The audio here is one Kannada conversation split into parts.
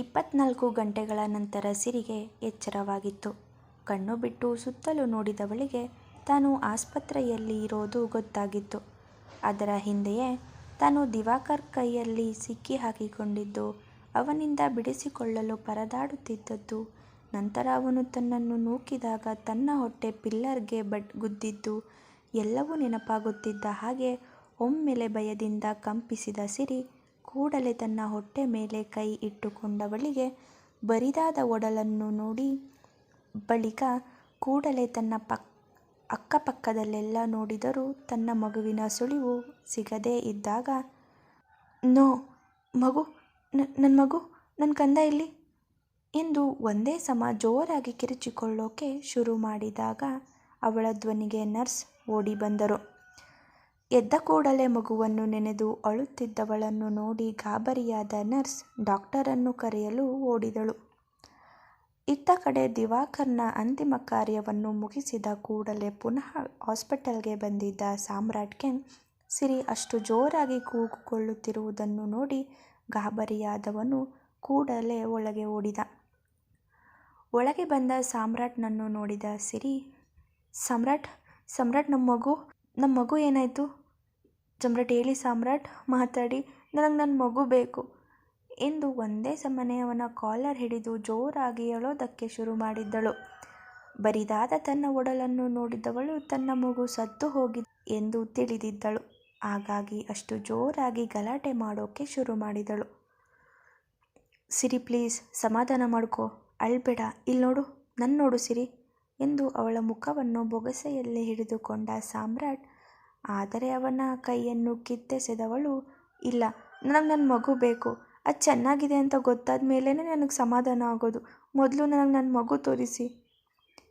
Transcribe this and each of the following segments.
ಇಪ್ಪತ್ನಾಲ್ಕು ಗಂಟೆಗಳ ನಂತರ ಸಿರಿಗೆ ಎಚ್ಚರವಾಗಿತ್ತು. ಕಣ್ಣು ಬಿಟ್ಟು ಸುತ್ತಲೂ ನೋಡಿದವಳಿಗೆ ತಾನು ಆಸ್ಪತ್ರೆಯಲ್ಲಿ ಇರೋದು ಗೊತ್ತಾಗಿತ್ತು. ಅದರ ಹಿಂದೆಯೇ ತಾನು ದಿವಾಕರ್ ಕೈಯಲ್ಲಿ ಸಿಕ್ಕಿ ಹಾಕಿಕೊಂಡಿದ್ದು ಅವನಿಂದ ಬಿಡಿಸಿಕೊಳ್ಳಲು ಪರದಾಡುತ್ತಿದ್ದದ್ದು. ನಂತರ ಅವನು ತನ್ನನ್ನು ನೂಕಿದಾಗ ತನ್ನ ಹೊಟ್ಟೆ ಪಿಲ್ಲರ್ಗೆ ಬಡ್, ಗುದ್ದಿದ್ದು ಎಲ್ಲವೂ ನೆನಪಾಗುತ್ತಿದ್ದ ಹಾಗೆ ಒಮ್ಮೆಲೆ ಭಯದಿಂದ ಕಂಪಿಸಿದ ಸಿರಿ ಕೂಡಲೇ ತನ್ನ ಹೊಟ್ಟೆ ಮೇಲೆ ಕೈ ಇಟ್ಟುಕೊಂಡವಳಿಗೆ ಬರಿದಾದ ಒಡಲನ್ನು ನೋಡಿ ಬಳಿಕ ಕೂಡಲೇ ತನ್ನ ಪಕ್, ಅಕ್ಕಪಕ್ಕದಲ್ಲೆಲ್ಲ ನೋಡಿದರೂ ತನ್ನ ಮಗುವಿನ ಸುಳಿವು ಸಿಗದೇ ಇದ್ದಾಗ, ನೋ, ಮಗು ನನ್ನ ಮಗು ನನ್ನ ಕಂದ ಇಲ್ಲಿ? ಎಂದು ಒಂದೇ ಸಮ ಜೋರಾಗಿ ಕಿರಿಚಿಕೊಳ್ಳೋಕೆ ಶುರು ಮಾಡಿದಾಗ ಅವಳ ಧ್ವನಿಗೆ ನರ್ಸ್ ಓಡಿ ಬಂದರು. ಎದ್ದ ಕೂಡಲೇ ಮಗುವನ್ನು ನೆನೆದು ಅಳುತ್ತಿದ್ದವಳನ್ನು ನೋಡಿ ಗಾಬರಿಯಾದ ನರ್ಸ್ ಡಾಕ್ಟರನ್ನು ಕರೆಯಲು ಓಡಿದಳು. ಇತ್ತ ಕಡೆ ದಿವಾಕರ್ನ ಅಂತಿಮ ಕಾರ್ಯವನ್ನು ಮುಗಿಸಿದ ಕೂಡಲೇ ಪುನಃ ಹಾಸ್ಪಿಟಲ್ಗೆ ಬಂದಿದ್ದ ಸಾಮ್ರಾಟ್ಗೆ ಸಿರಿ ಅಷ್ಟು ಜೋರಾಗಿ ಕೂಗುಕೊಳ್ಳುತ್ತಿರುವುದನ್ನು ನೋಡಿ ಗಾಬರಿಯಾದವನು ಕೂಡಲೇ ಒಳಗೆ ಓಡಿದ. ಒಳಗೆ ಬಂದ ಸಾಮ್ರಾಟ್ನನ್ನು ನೋಡಿದ ಸಿರಿ, ಸಮ್ರಾಟ್ ಸಮ್ರಾಟ್ ನಮ್ಮ ಮಗು ನಮ್ಮ ಮಗು ಏನಾಯಿತು? ಸಮ್ರಾಟ್ ಹೇಳಿ ಸಾಮ್ರಾಟ್, ಮಾತಾಡಿ, ನನಗೆ ನನ್ನ ಮಗು ಬೇಕು. ಎಂದು ಒಂದೇ ಸಮನೆ ಅವನ ಕಾಲರ್ ಹಿಡಿದು ಜೋರಾಗಿ ಅಳೋದಕ್ಕೆ ಶುರು ಮಾಡಿದ್ದಳು. ಬರಿದಾದ ತನ್ನ ಒಡಲನ್ನು ನೋಡಿದವಳು ತನ್ನ ಮಗು ಸತ್ತು ಹೋಗಿದೆ ಎಂದು ತಿಳಿದಿದ್ದಳು. ಹಾಗಾಗಿ ಅಷ್ಟು ಜೋರಾಗಿ ಗಲಾಟೆ ಮಾಡೋಕ್ಕೆ ಶುರು ಮಾಡಿದಳು. ಸಿರಿ ಪ್ಲೀಸ್, ಸಮಾಧಾನ ಮಾಡ್ಕೋ. ಅಳ್ಬೇಡ. ಇಲ್ಲಿ ನೋಡು. ನನ್ನ ನೋಡು ಸಿರಿ ಎಂದು ಅವಳ ಮುಖವನ್ನು ಬೊಗಸೆಯಲ್ಲಿ ಹಿಡಿದುಕೊಂಡ ಸಾಮ್ರಾಟ್ ಆದರೆ ಅವನ ಕೈಯನ್ನು ಕಿತ್ತೆಸೆದವಳು, ಇಲ್ಲ, ನನಗೆ ನನ್ನ ಮಗು ಬೇಕು. ಅದು ಚೆನ್ನಾಗಿದೆ ಅಂತ ಗೊತ್ತಾದ ಮೇಲೇ ನನಗೆ ಸಮಾಧಾನ ಆಗೋದು. ಮೊದಲು ನನಗೆ ನನ್ನ ಮಗು ತೋರಿಸಿ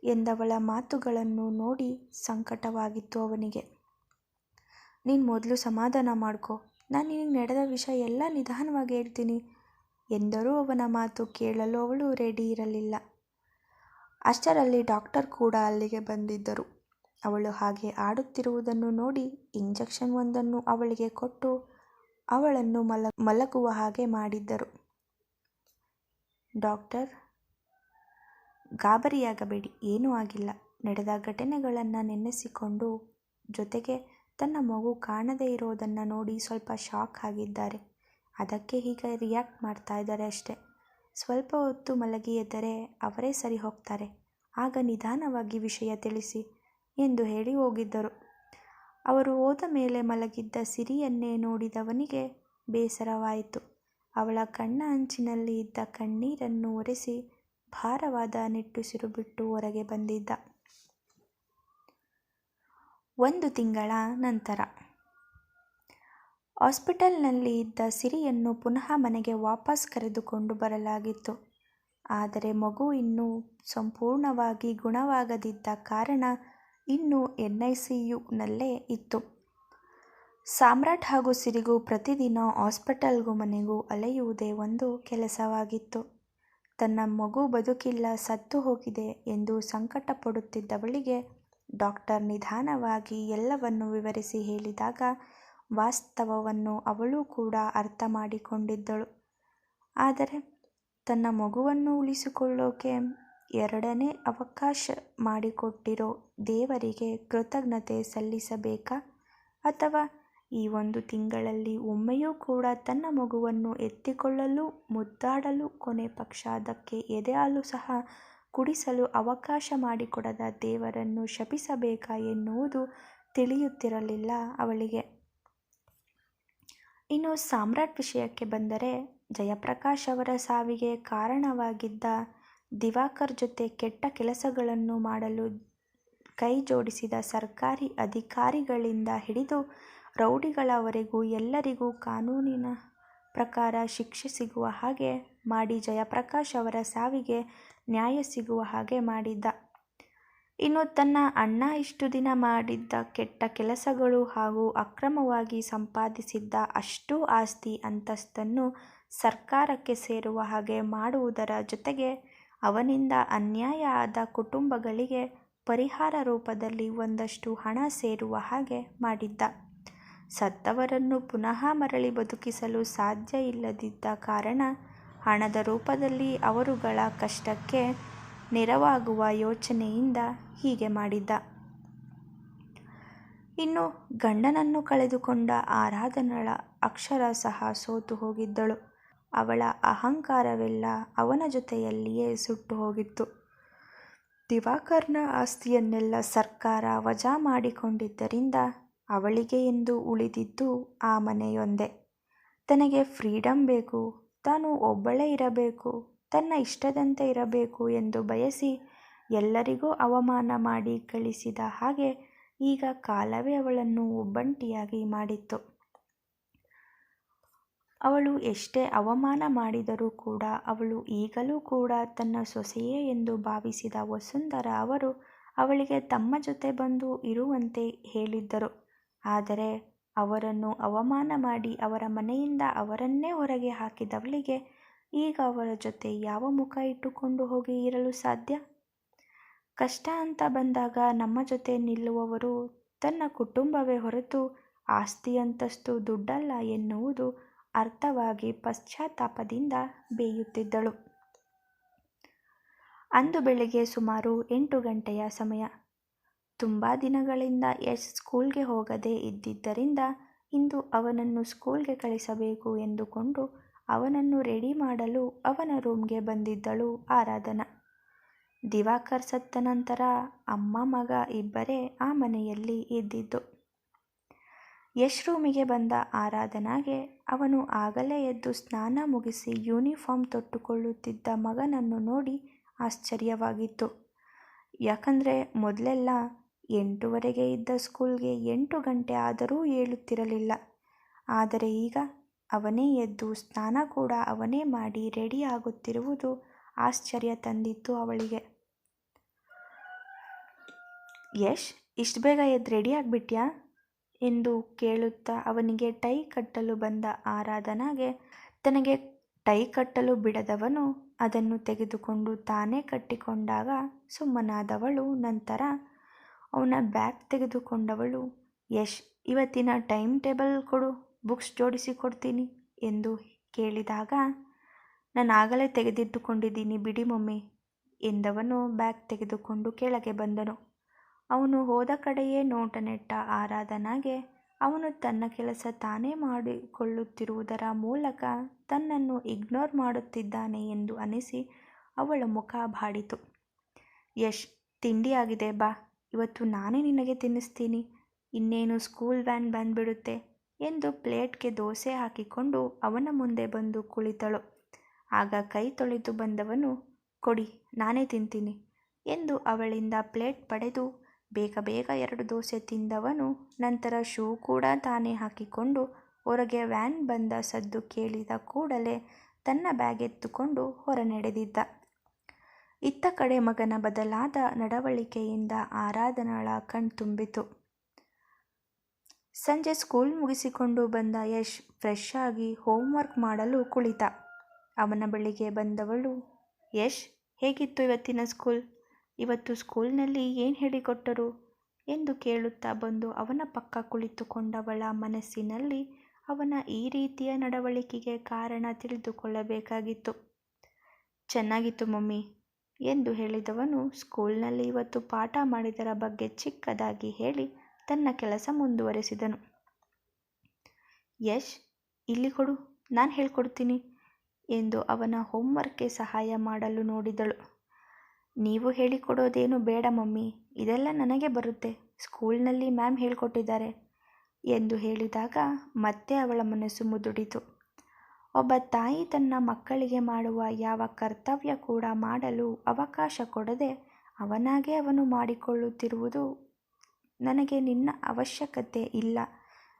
ಎಂದವಳ ಮಾತುಗಳನ್ನು ನೋಡಿ ಸಂಕಟವಾಗಿತ್ತು ಅವನಿಗೆ. ನೀನು ಮೊದಲು ಸಮಾಧಾನ ಮಾಡ್ಕೊ. ನಾನು ನಿನಗೆ ನಡೆದ ವಿಷಯ ಎಲ್ಲ ನಿಧಾನವಾಗಿ ಹೇಳ್ತೀನಿ ಎಂದರೂ ಅವನ ಮಾತು ಕೇಳಲು ಅವಳು ರೆಡಿ ಇರಲಿಲ್ಲ. ಅಷ್ಟರಲ್ಲಿ ಡಾಕ್ಟರ್ ಕೂಡ ಅಲ್ಲಿಗೆ ಬಂದಿದ್ದರು. ಅವಳು ಹಾಗೆ ಆಡುತ್ತಿರುವುದನ್ನು ನೋಡಿ ಇಂಜೆಕ್ಷನ್ ಒಂದನ್ನು ಅವಳಿಗೆ ಕೊಟ್ಟು ಅವಳನ್ನು ಮಲ ಮಲಗುವ ಹಾಗೆ ಮಾಡಿದ್ದರು. ಡಾಕ್ಟರ್, ಗಾಬರಿಯಾಗಬೇಡಿ, ಏನೂ ಆಗಿಲ್ಲ. ನಡೆದ ಘಟನೆಗಳನ್ನು ನೆನೆಸಿಕೊಂಡು ಜೊತೆಗೆ ತನ್ನ ಮಗು ಕಾಣದೇ ಇರೋದನ್ನು ನೋಡಿ ಸ್ವಲ್ಪ ಶಾಕ್ ಆಗಿದ್ದಾರೆ. ಅದಕ್ಕೆ ಹೀಗೆ ರಿಯಾಕ್ಟ್ ಮಾಡ್ತಾ ಇದ್ದಾರೆ ಅಷ್ಟೆ. ಸ್ವಲ್ಪ ಹೊತ್ತು ಮಲಗಿ ಎದ್ದರೆ ಅವರೇ ಸರಿ ಹೋಗ್ತಾರೆ. ಆಗ ನಿಧಾನವಾಗಿ ವಿಷಯ ತಿಳಿಸಿ ಎಂದು ಹೇಳಿ ಹೋಗಿದ್ದರು. ಅವರು ಹೋದ ಮೇಲೆ ಮಲಗಿದ್ದ ಸಿರಿಯನ್ನೇ ನೋಡಿದವನಿಗೆ ಬೇಸರವಾಯಿತು. ಅವಳ ಕಣ್ಣ ಅಂಚಿನಲ್ಲಿ ಇದ್ದ ಕಣ್ಣೀರನ್ನು ಒರೆಸಿ ಭಾರವಾದ ನಿಟ್ಟುಸಿರು ಬಿಟ್ಟು ಹೊರಗೆ ಬಂದಿದ್ದ. ಒಂದು ತಿಂಗಳ ನಂತರ ಹಾಸ್ಪಿಟಲ್ನಲ್ಲಿ ಇದ್ದ ಸಿರಿಯನ್ನು ಪುನಃ ಮನೆಗೆ ವಾಪಸ್ ಕರೆದುಕೊಂಡು ಬರಲಾಗಿತ್ತು. ಆದರೆ ಮಗು ಇನ್ನೂ ಸಂಪೂರ್ಣವಾಗಿ ಗುಣವಾಗದಿದ್ದ ಕಾರಣ ಇನ್ನೂ ಎನ್ ಐ ಸಿ ಯುನಲ್ಲೇ ಇತ್ತು. ಸಾಮ್ರಾಟ್ ಹಾಗೂ ಸಿರಿಗೂ ಪ್ರತಿದಿನ ಹಾಸ್ಪಿಟಲ್ಗೂ ಮನೆಗೂ ಅಲೆಯುವುದೇ ಒಂದು ಕೆಲಸವಾಗಿತ್ತು. ತನ್ನ ಮಗು ಬದುಕಿಲ್ಲ, ಸತ್ತು ಹೋಗಿದೆ ಎಂದು ಸಂಕಟ ಪಡುತ್ತಿದ್ದವಳಿಗೆ ಡಾಕ್ಟರ್ ನಿಧಾನವಾಗಿ ಎಲ್ಲವನ್ನು ವಿವರಿಸಿ ಹೇಳಿದಾಗ ವಾಸ್ತವವನ್ನು ಅವಳು ಕೂಡ ಅರ್ಥ ಮಾಡಿಕೊಂಡಿದ್ದಳು. ಆದರೆ ತನ್ನ ಮಗುವನ್ನು ಉಳಿಸಿಕೊಳ್ಳೋಕೆ ಎರಡನೇ ಅವಕಾಶ ಮಾಡಿಕೊಟ್ಟಿರೋ ದೇವರಿಗೆ ಕೃತಜ್ಞತೆ ಸಲ್ಲಿಸಬೇಕಾ? ಅಥವಾ ಈ ಒಂದು ತಿಂಗಳಲ್ಲಿ ಒಮ್ಮೆಯೂ ಕೂಡ ತನ್ನ ಮಗುವನ್ನು ಎತ್ತಿಕೊಳ್ಳಲು, ಮುದ್ದಾಡಲು, ಕೊನೆ ಪಕ್ಷ ಅದಕ್ಕೆ ಎದೆಹಾಲು ಸಹ ಕುಡಿಸಲು ಅವಕಾಶ ಮಾಡಿಕೊಡದ ದೇವರನ್ನು ಶಪಿಸಬೇಕಾ ಎನ್ನುವುದು ತಿಳಿಯುತ್ತಿರಲಿಲ್ಲ ಅವಳಿಗೆ. ಇನ್ನು ಸಾಮ್ರಾಟ್ ವಿಷಯಕ್ಕೆ ಬಂದರೆ ಜಯಪ್ರಕಾಶ್ ಅವರ ಸಾವಿಗೆ ಕಾರಣವಾಗಿದ್ದ ದಿವಾಕರ್ ಜೊತೆ ಕೆಟ್ಟ ಕೆಲಸಗಳನ್ನು ಮಾಡಲು ಕೈ ಜೋಡಿಸಿದ ಸರ್ಕಾರಿ ಅಧಿಕಾರಿಗಳಿಂದ ಹಿಡಿದು ರೌಡಿಗಳವರೆಗೂ ಎಲ್ಲರಿಗೂ ಕಾನೂನಿನ ಪ್ರಕಾರ ಶಿಕ್ಷೆ ಸಿಗುವ ಹಾಗೆ ಮಾಡಿ ಜಯಪ್ರಕಾಶ್ ಅವರ ಸಾವಿಗೆ ನ್ಯಾಯ ಸಿಗುವ ಹಾಗೆ ಮಾಡಿದ್ದ. ಇನ್ನು ತನ್ನ ಅಣ್ಣ ಇಷ್ಟು ದಿನ ಮಾಡಿದ್ದ ಕೆಟ್ಟ ಕೆಲಸಗಳು ಹಾಗೂ ಅಕ್ರಮವಾಗಿ ಸಂಪಾದಿಸಿದ್ದ ಅಷ್ಟೂ ಆಸ್ತಿ ಅಂತಸ್ತನ್ನು ಸರ್ಕಾರಕ್ಕೆ ಸೇರುವ ಹಾಗೆ ಮಾಡುವುದರ ಜೊತೆಗೆ ಅವನಿಂದ ಅನ್ಯಾಯ ಆದ ಕುಟುಂಬಗಳಿಗೆ ಪರಿಹಾರ ರೂಪದಲ್ಲಿ ಒಂದಷ್ಟು ಹಣ ಸೇರುವ ಹಾಗೆ ಮಾಡಿದ್ದ. ಸತ್ತವರನ್ನು ಪುನಃ ಮರಳಿ ಬದುಕಿಸಲು ಸಾಧ್ಯ ಇಲ್ಲದಿದ್ದ ಕಾರಣ ಹಣದ ರೂಪದಲ್ಲಿ ಅವರುಗಳ ಕಷ್ಟಕ್ಕೆ ನೆರವಾಗುವ ಯೋಚನೆಯಿಂದ ಹೀಗೆ ಮಾಡಿದ್ದ. ಇನ್ನು ಗಂಡನನ್ನು ಕಳೆದುಕೊಂಡ ಆರಾಧನಳ ಅಕ್ಷರ ಸಹ ಸೋತು ಹೋಗಿದ್ದಳು. ಅವಳ ಅಹಂಕಾರವೆಲ್ಲ ಅವನ ಜೊತೆಯಲ್ಲಿಯೇ ಸುಟ್ಟು ಹೋಗಿತ್ತು. ದಿವಾಕರ್ನ ಆಸ್ತಿಯನ್ನೆಲ್ಲ ಸರ್ಕಾರ ವಜಾ ಮಾಡಿಕೊಂಡಿದ್ದರಿಂದ ಅವಳಿಗೆ ಎಂದು ಉಳಿದಿದ್ದು ಆ ಮನೆಯೊಂದೇ. ತನಗೆ ಫ್ರೀಡಂ ಬೇಕು, ತಾನು ಒಬ್ಬಳೇ ಇರಬೇಕು, ತನ್ನ ಇಷ್ಟದಂತೆ ಇರಬೇಕು ಎಂದು ಬಯಸಿ ಎಲ್ಲರಿಗೂ ಅವಮಾನ ಮಾಡಿ ಕಳಿಸಿದ ಹಾಗೆ ಈಗ ಕಾಲವೇ ಅವಳನ್ನು ಒಬ್ಬಂಟಿಯಾಗಿ ಮಾಡಿತ್ತು. ಅವಳು ಎಷ್ಟೇ ಅವಮಾನ ಮಾಡಿದರೂ ಕೂಡ, ಅವಳು ಈಗಲೂ ಕೂಡ ತನ್ನ ಸೊಸೆಯೇ ಎಂದು ಭಾವಿಸಿದ ವಸುಂಧರ ಅವರು ಅವಳಿಗೆ ತಮ್ಮ ಜೊತೆ ಬಂದು ಇರುವಂತೆ ಹೇಳಿದ್ದರು. ಆದರೆ ಅವರನ್ನು ಅವಮಾನ ಮಾಡಿ ಅವರ ಮನೆಯಿಂದ ಅವರನ್ನೇ ಹೊರಗೆ ಹಾಕಿದವಳಿಗೆ ಈಗ ಅವರ ಜೊತೆ ಯಾವ ಮುಖ ಇಟ್ಟುಕೊಂಡು ಹೋಗಿ ಇರಲು ಸಾಧ್ಯ? ಕಷ್ಟ ಅಂತ ಬಂದಾಗ ನಮ್ಮ ಜೊತೆ ನಿಲ್ಲುವವರು ತನ್ನ ಕುಟುಂಬವೇ ಹೊರತು ಆಸ್ತಿ ಅಂತಸ್ತು ದುಡ್ಡಲ್ಲ ಎನ್ನುವುದು ಅರ್ಥವಾಗಿ ಪಶ್ಚಾತ್ತಾಪದಿಂದ ಬೇಯುತ್ತಿದ್ದಳು. ಅಂದು ಬೆಳಿಗ್ಗೆ ಸುಮಾರು ಎಂಟು ಗಂಟೆಯ ಸಮಯ. ತುಂಬ ದಿನಗಳಿಂದ ಯಶ್ ಸ್ಕೂಲ್ಗೆ ಹೋಗದೇ ಇದ್ದಿದ್ದರಿಂದ ಇಂದು ಅವನನ್ನು ಸ್ಕೂಲ್ಗೆ ಕಳಿಸಬೇಕು ಎಂದುಕೊಂಡು ಅವನನ್ನು ರೆಡಿ ಮಾಡಲು ಅವನ ರೂಮ್ಗೆ ಬಂದಿದ್ದಳು ಆರಾಧನಾ. ದಿವಾಕರ್ ಸತ್ತ ನಂತರ ಅಮ್ಮ ಮಗ ಇಬ್ಬರೇ ಆ ಮನೆಯಲ್ಲಿ ಇದ್ದಿದ್ದು. ಯಶ್ ರೂಮಿಗೆ ಬಂದ ಆರಾಧನಾಗೆ ಅವನು ಆಗಲೇ ಎದ್ದು ಸ್ನಾನ ಮುಗಿಸಿ ಯೂನಿಫಾರ್ಮ್ ತೊಟ್ಟುಕೊಳ್ಳುತ್ತಿದ್ದ ಮಗನನ್ನು ನೋಡಿ ಆಶ್ಚರ್ಯವಾಗಿತ್ತು. ಯಾಕಂದರೆ ಮೊದಲೆಲ್ಲ ಎಂಟುವರೆಗೆ ಇದ್ದ ಸ್ಕೂಲ್ಗೆ ಎಂಟು ಗಂಟೆ ಆದರೂ ಏಳುತ್ತಿರಲಿಲ್ಲ. ಆದರೆ ಈಗ ಅವನೇ ಎದ್ದು ಸ್ನಾನ ಕೂಡ ಅವನೇ ಮಾಡಿ ರೆಡಿ ಆಗುತ್ತಿರುವುದು ಆಶ್ಚರ್ಯ ತಂದಿತ್ತು ಅವಳಿಗೆ. ಯಶ್, ಇಷ್ಟು ಬೇಗ ಎದ್ದು ರೆಡಿ ಆಗ್ಬಿಟ್ಯಾ? ಎಂದು ಕೇಳುತ್ತಾ ಅವನಿಗೆ ಟೈ ಕಟ್ಟಲು ಬಂದ ಆರಾಧನಾಗೆ, ತನಗೆ ಟೈ ಕಟ್ಟಲು ಬಿಡದವನು ಅದನ್ನು ತೆಗೆದುಕೊಂಡು ತಾನೇ ಕಟ್ಟಿಕೊಂಡಾಗ ಸುಮ್ಮನಾದವಳು ನಂತರ ಅವನ ಬ್ಯಾಗ್ ತೆಗೆದುಕೊಂಡವಳು, ಯಶ್, ಇವತ್ತಿನ ಟೈಮ್ ಟೇಬಲ್ ಕೊಡು, ಬುಕ್ಸ್ ಜೋಡಿಸಿ ಕೊಡ್ತೀನಿ ಎಂದು ಕೇಳಿದಾಗ ನಾನು ಆಗಲೇ ತೆಗೆದಿಟ್ಟುಕೊಂಡಿದ್ದೀನಿ ಬಿಡಿ ಮಮ್ಮಿ ಎಂದವನು ಬ್ಯಾಗ್ ತೆಗೆದುಕೊಂಡು ಕೆಳಗೆ ಬಂದನು. ಅವನು ಹೋದ ಕಡೆಯೇ ನೋಟ ನೆಟ್ಟ ಆರಾಧನಾಗೆ ಅವನು ತನ್ನ ಕೆಲಸ ತಾನೇ ಮಾಡಿಕೊಳ್ಳುತ್ತಿರುವುದರ ಮೂಲಕ ತನ್ನನ್ನು ಇಗ್ನೋರ್ ಮಾಡುತ್ತಿದ್ದಾನೆ ಎಂದು ಅನಿಸಿ ಅವಳ ಮುಖ ಬಾಡಿತು. ಯಶ್ ತಿಂಡಿ ಆಗಿದೆ ಬಾ ಇವತ್ತು ನಾನೇ ನಿನಗೆ ತಿನ್ನಿಸ್ತೀನಿ ಇನ್ನೇನು ಸ್ಕೂಲ್ ವ್ಯಾನ್ ಬಂದ್ಬಿಡುತ್ತೆ ಎಂದು ಪ್ಲೇಟ್ಗೆ ದೋಸೆ ಹಾಕಿಕೊಂಡು ಅವನ ಮುಂದೆ ಬಂದು ಕುಳಿತಳು. ಆಗ ಕೈ ತೊಳೆದು ಬಂದವನು, ಕೊಡಿ, ನಾನೇ ತಿಂತೀನಿ ಎಂದು ಅವಳಿಂದ ಪ್ಲೇಟ್ ಪಡೆದು ಬೇಗ ಬೇಗ ಎರಡು ದೋಸೆ ತಿಂದವನು, ನಂತರ ಶೂ ಕೂಡ ತಾನೇ ಹಾಕಿಕೊಂಡು ಹೊರಗೆ ವ್ಯಾನ್ ಬಂದ ಸದ್ದು ಕೇಳಿದ ಕೂಡಲೇ ತನ್ನ ಬ್ಯಾಗ್ ಎತ್ತುಕೊಂಡು ಹೊರ ನಡೆದಿದ್ದ. ಇತ್ತ ಕಡೆ ಮಗನ ಬದಲಾದ ನಡವಳಿಕೆಯಿಂದ ಆರಾಧನಾಳ ಕಣ್ತುಂಬಿತು. ಸಂಜೆ ಸ್ಕೂಲ್ ಮುಗಿಸಿಕೊಂಡು ಬಂದ ಯಶ್ ಫ್ರೆಶ್ ಆಗಿ ಹೋಮ್ವರ್ಕ್ ಮಾಡಲು ಕುಳಿತ. ಅವನ ಬಳಿಗೆ ಬಂದವಳು, ಯಶ್, ಹೇಗಿತ್ತು ಇವತ್ತಿನ ಸ್ಕೂಲ್? ಇವತ್ತು ಸ್ಕೂಲ್ನಲ್ಲಿ ಏನು ಹೇಳಿಕೊಟ್ಟರು? ಎಂದು ಕೇಳುತ್ತಾ ಬಂದು ಅವನ ಪಕ್ಕ ಕುಳಿತುಕೊಂಡವಳ ಮನಸ್ಸಿನಲ್ಲಿ ಅವನ ಈ ರೀತಿಯ ನಡವಳಿಕೆಗೆ ಕಾರಣ ತಿಳಿದುಕೊಳ್ಳಬೇಕಾಗಿತ್ತು. ಚೆನ್ನಾಗಿತ್ತು ಮಮ್ಮಿ, ಎಂದು ಹೇಳಿದವನು ಸ್ಕೂಲ್ನಲ್ಲಿ ಇವತ್ತು ಪಾಠ ಮಾಡಿದರ ಬಗ್ಗೆ ಚಿಕ್ಕದಾಗಿ ಹೇಳಿ ತನ್ನ ಕೆಲಸ ಮುಂದುವರೆಸಿದನು. ಯಶ್, ಇಲ್ಲಿ ಕೊಡು, ನಾನು ಹೇಳ್ಕೊಡ್ತೀನಿ, ಎಂದು ಅವನ ಹೋಮ್ವರ್ಕ್ಗೆ ಸಹಾಯ ಮಾಡಲು ನೋಡಿದಳು. ನೀವು ಹೇಳಿಕೊಡೋದೇನು ಬೇಡ ಮಮ್ಮಿ, ಇದೆಲ್ಲ ನನಗೆ ಬರುತ್ತೆ, ಸ್ಕೂಲ್ನಲ್ಲಿ ಮ್ಯಾಮ್ ಹೇಳಿಕೊಟ್ಟಿದ್ದಾರೆ ಎಂದು ಹೇಳಿದಾಗ ಮತ್ತೆ ಅವಳ ಮನಸ್ಸು ಮುದುಡಿತು. ಒಬ್ಬ ತಾಯಿ ತನ್ನ ಮಕ್ಕಳಿಗೆ ಮಾಡುವ ಯಾವ ಕರ್ತವ್ಯ ಕೂಡ ಮಾಡಲು ಅವಕಾಶ ಕೊಡದೆ ಅವನಾಗೇ ಅವನು ಮಾಡಿಕೊಳ್ಳುತ್ತಿರುವುದು ನನಗೆ ನಿನ್ನ ಅವಶ್ಯಕತೆ ಇಲ್ಲ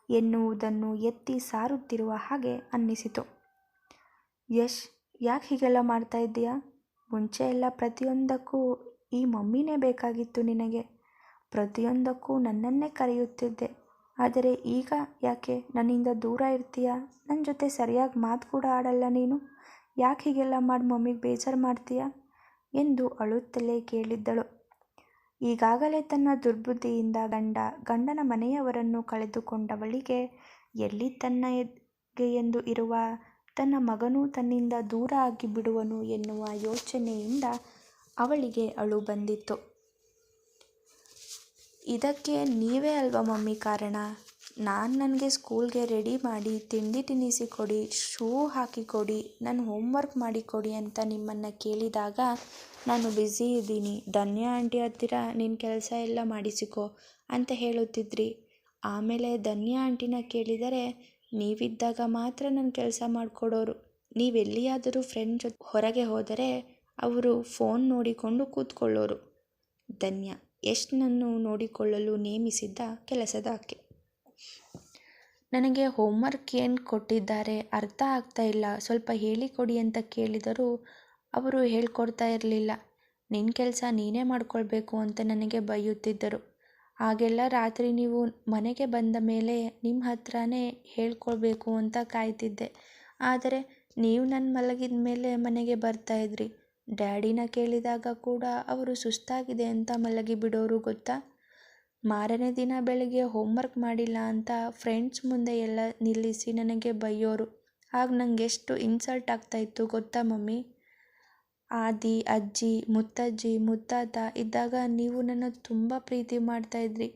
ಎನ್ನುವುದನ್ನು ಎತ್ತಿ ಸಾರುತ್ತಿರುವ ಹಾಗೆ ಅನ್ನಿಸಿತು ಯಶ್, ಯಾಕೆ ಹೀಗೆಲ್ಲ ಮಾಡ್ತಾ ಇದ್ದೀಯಾ ಮುಂಚೆ ಎಲ್ಲ ಪ್ರತಿಯೊಂದಕ್ಕೂ ಈ ಮಮ್ಮಿನೇ ಬೇಕಾಗಿತ್ತು ನಿನಗೆ. ಪ್ರತಿಯೊಂದಕ್ಕೂ ನನ್ನನ್ನೇ ಕರೆಯುತ್ತಿದ್ದೆ. ಆದರೆ ಈಗ ಯಾಕೆ? ನನ್ನಿಂದ ದೂರ ಇರ್ತೀಯಾ? ನನ್ನ ಜೊತೆ ಸರಿಯಾಗಿ ಮಾತು ಕೂಡ ಆಡಲ್ಲ ನೀನು. ಯಾಕೆ ಹೀಗೆಲ್ಲ ಮಾಡಿ ಮಮ್ಮಿಗೆ ಬೇಜಾರು ಮಾಡ್ತೀಯ? ಎಂದು ಅಳುತ್ತಲೇ ಕೇಳಿದ್ದಳು. ಈಗಾಗಲೇ ತನ್ನ ದುರ್ಬುದ್ಧಿಯಿಂದ ಗಂಡ, ಗಂಡನ ಮನೆಯವರನ್ನು ಕಳೆದುಕೊಂಡವಳಿಗೆ ಎಲ್ಲಿ ತನ್ನ ಎಂದು ಇರುವ ತನ್ನ ಮಗನೂ ತನ್ನಿಂದ ದೂರ ಆಗಿ ಬಿಡುವನು ಎನ್ನುವ ಯೋಚನೆಯಿಂದ ಅವಳಿಗೆ ಅಳು ಬಂದಿತ್ತು. ಇದಕ್ಕೆ ನೀವೇ ಅಲ್ವಾ ಮಮ್ಮಿ ಕಾರಣ? ನಾನು ನನಗೆ ಸ್ಕೂಲ್ಗೆ ರೆಡಿ ಮಾಡಿ ತಿಂಡಿ ತಿನಿಸಿ ಕೊಡಿ ಶೂ ಹಾಕಿ ಕೊಡಿ ನನ್ನ ಹೋಮ್ವರ್ಕ್ ಮಾಡಿ ಕೊಡಿ ಅಂತ ನಿಮ್ಮನ್ನು ಕೇಳಿದಾಗ ನಾನು ಬ್ಯುಸಿ ಇದ್ದೀನಿ. ಧನ್ಯ ಆಂಟಿ ಹತ್ತಿರ ನಿನ್ನ ಕೆಲಸ ಎಲ್ಲ ಮಾಡಿಸಿಕೊ ಅಂತ ಹೇಳುತ್ತಿದ್ರಿ. ಆಮೇಲೆ ಧನ್ಯ ಆಂಟಿನ ಕೇಳಿದರೆ ನೀವಿದ್ದಾಗ ಮಾತ್ರ ನನ್ನ ಕೆಲಸ ಮಾಡಿಕೊಡೋರು. ನೀವೆಲ್ಲಿಯಾದರೂ ಫ್ರೆಂಡ್ ಜೊತೆ ಹೊರಗೆ ಹೋದರೆ ಅವರು ಫೋನ್ ನೋಡಿಕೊಂಡು ಕೂತ್ಕೊಳ್ಳೋರು. ಧನ್ಯ. ಯಶ್ನನ್ನು ನೋಡಿಕೊಳ್ಳಲು ನೇಮಿಸಿದ್ದ ಕೆಲಸದ ಆಕೆ ನನಗೆ ಹೋಮ್ವರ್ಕ್ ಏನು ಕೊಟ್ಟಿದ್ದಾರೆ ಅರ್ಥ ಆಗ್ತಾ ಇಲ್ಲ. ಸ್ವಲ್ಪ ಹೇಳಿಕೊಡಿ ಅಂತ ಕೇಳಿದರೂ ಅವರು ಹೇಳ್ಕೊಡ್ತಾ ಇರಲಿಲ್ಲ. ನಿನ್ನ ಕೆಲಸ ನೀನೇ ಮಾಡ್ಕೊಳ್ಬೇಕು ಅಂತ ನನಗೆ ಬೈಯುತ್ತಿದ್ದರು ಹಾಗೆಲ್ಲ ರಾತ್ರಿ ನೀವು ಮನೆಗೆ ಬಂದ ಮೇಲೆ ನಿಮ್ಮ ಹತ್ರನೇ ಹೇಳ್ಕೊಳ್ಬೇಕು ಅಂತ ಕಾಯ್ತಿದ್ದೆ. ಆದರೆ ನೀವು ನನ್ನ ಮಲಗಿದ ಮೇಲೆ ಮನೆಗೆ ಬರ್ತಾ ಇದ್ರಿ. ಡ್ಯಾಡಿನ ಕೇಳಿದಾಗ ಕೂಡ ಅವರು ಸುಸ್ತಾಗಿದೆ ಅಂತ ಮಲಗಿ ಬಿಡೋರು ಗೊತ್ತಾ? ಮಾರನೇ ದಿನ ಬೆಳಗ್ಗೆ ಹೋಮ್ವರ್ಕ್ ಮಾಡಿಲ್ಲ ಅಂತ ಫ್ರೆಂಡ್ಸ್ ಮುಂದೆ ಎಲ್ಲ ನಿಲ್ಲಿಸಿ ನನಗೆ ಬೈಯೋರು. ಆಗ ನಂಗೆ ಎಷ್ಟು ಇನ್ಸಲ್ಟ್ ಆಗ್ತಾಯಿತ್ತು ಗೊತ್ತಾ ಮಮ್ಮಿ? ಆದಿ, ಅಜ್ಜಿ, ಮುತ್ತಜ್ಜಿ, ಮುತ್ತಾತ ಇದ್ದಾಗ ನೀವು ನನ್ನ ತುಂಬ ಪ್ರೀತಿ ಮಾಡ್ತಾಯಿದ್ರಿ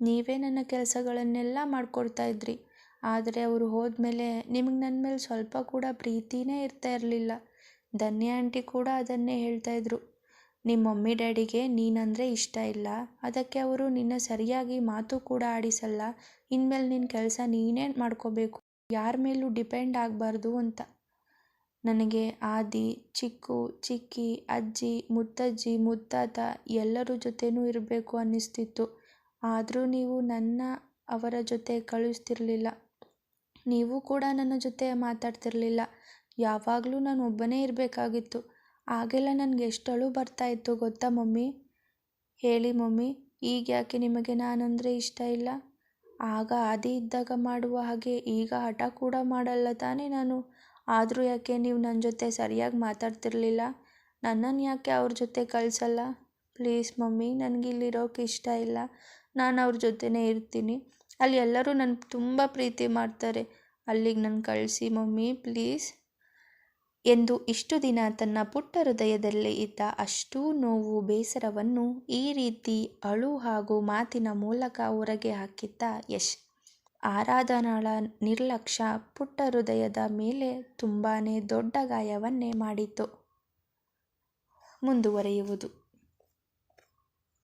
ನೀವೇ ನನ್ನ ಕೆಲಸಗಳನ್ನೆಲ್ಲ ಮಾಡಿಕೊಡ್ತಾ ಇದ್ರಿ. ಆದರೆ ಅವರು ಹೋದ್ಮೇಲೆ ನಿಮಗೆ ನನ್ನ ಮೇಲೆ ಸ್ವಲ್ಪ ಕೂಡ ಪ್ರೀತಿನೇ ಇರ್ತಾ ಇರಲಿಲ್ಲ. ಧನ್ಯ ಆಂಟಿ ಕೂಡ ಅದನ್ನೇ ಹೇಳ್ತಾಯಿದ್ರು ನಿಮ್ಮ ಮಮ್ಮಿ ಡ್ಯಾಡಿಗೆ ನೀನಂದರೆ ಇಷ್ಟ ಇಲ್ಲ. ಅದಕ್ಕೆ ಅವರು ನಿನ್ನ ಸರಿಯಾಗಿ ಮಾತು ಕೂಡ ಆಡಿಸಲ್ಲ. ಇನ್ಮೇಲೆ ನಿನ್ನ ಕೆಲಸ ನೀನೇ ಮಾಡ್ಕೋಬೇಕು. ಯಾರ ಮೇಲೂ ಡಿಪೆಂಡ್ ಆಗಬಾರ್ದು ಅಂತ. ನನಗೆ ಆದಿ, ಚಿಕ್ಕು, ಚಿಕ್ಕಿ, ಅಜ್ಜಿ, ಮುತ್ತಜ್ಜಿ, ಮುತ್ತಾತ ಎಲ್ಲರ ಜೊತೆನೂ ಇರಬೇಕು ಅನ್ನಿಸ್ತಿತ್ತು. ಆದರೂ ನೀವು ನನ್ನ, ಅವರ ಜೊತೆ ಕಳಿಸ್ತಿರಲಿಲ್ಲ ನೀವು ಕೂಡ ನನ್ನ ಜೊತೆ ಮಾತಾಡ್ತಿರಲಿಲ್ಲ. ಯಾವಾಗಲೂ ನಾನು ಒಬ್ಬನೇ ಇರಬೇಕಾಗಿತ್ತು. ಆಗೆಲ್ಲ ನನಗೆ ಎಷ್ಟು ಅಳು ಬರ್ತಾಯಿತ್ತು ಗೊತ್ತಾ ಮಮ್ಮಿ? ಹೇಳಿ ಮಮ್ಮಿ, ಈಗ ಯಾಕೆ ನಿಮಗೆ ನಾನಂದರೆ ಇಷ್ಟ ಇಲ್ಲ? ಆಗ ಆದಿ ಇದ್ದಾಗ ಮಾಡುವ ಹಾಗೆ ಈಗ ಹಠ ಕೂಡ ಮಾಡಲ್ಲ ತಾನೇ ನಾನು. ಆದರೂ ಯಾಕೆ ನೀವು ನನ್ನ ಜೊತೆ ಸರಿಯಾಗಿ ಮಾತಾಡ್ತಿರ್ಲಿಲ್ಲ? ನನ್ನನ್ನು ಯಾಕೆ ಅವ್ರ ಜೊತೆ ಕಳಿಸಲ್ಲ? ಪ್ಲೀಸ್ ಮಮ್ಮಿ ನನಗೆ ಇಲ್ಲಿರೋಕೆ ಇಷ್ಟ ಇಲ್ಲ. ನಾನು ಅವ್ರ ಜೊತೆನೇ ಇರ್ತೀನಿ. ಅಲ್ಲಿ ಎಲ್ಲರೂ ನನ್ನ ತುಂಬ ಪ್ರೀತಿ ಮಾಡ್ತಾರೆ. ಅಲ್ಲಿಗೆ ನನ್ನ ಕಳಿಸಿ ಮಮ್ಮಿ, ಪ್ಲೀಸ್. ಎಂದು ಇಷ್ಟು ದಿನ ತನ್ನ ಪುಟ್ಟ ಹೃದಯದಲ್ಲಿ ಇದ್ದ ಅಷ್ಟೂ ನೋವು ಬೇಸರವನ್ನು ಈ ರೀತಿ ಅಳು ಹಾಗೂ ಮಾತಿನ ಮೂಲಕ ಹೊರಗೆ ಹಾಕಿದ್ದ ಯಶ್. ಆರಾಧನಾಳ ನಿರ್ಲಕ್ಷ್ಯ ಪುಟ್ಟ ಹೃದಯದ ಮೇಲೆ ತುಂಬಾ ದೊಡ್ಡ ಗಾಯವನ್ನೇ ಮಾಡಿತು ಮುಂದುವರೆಯುವುದು.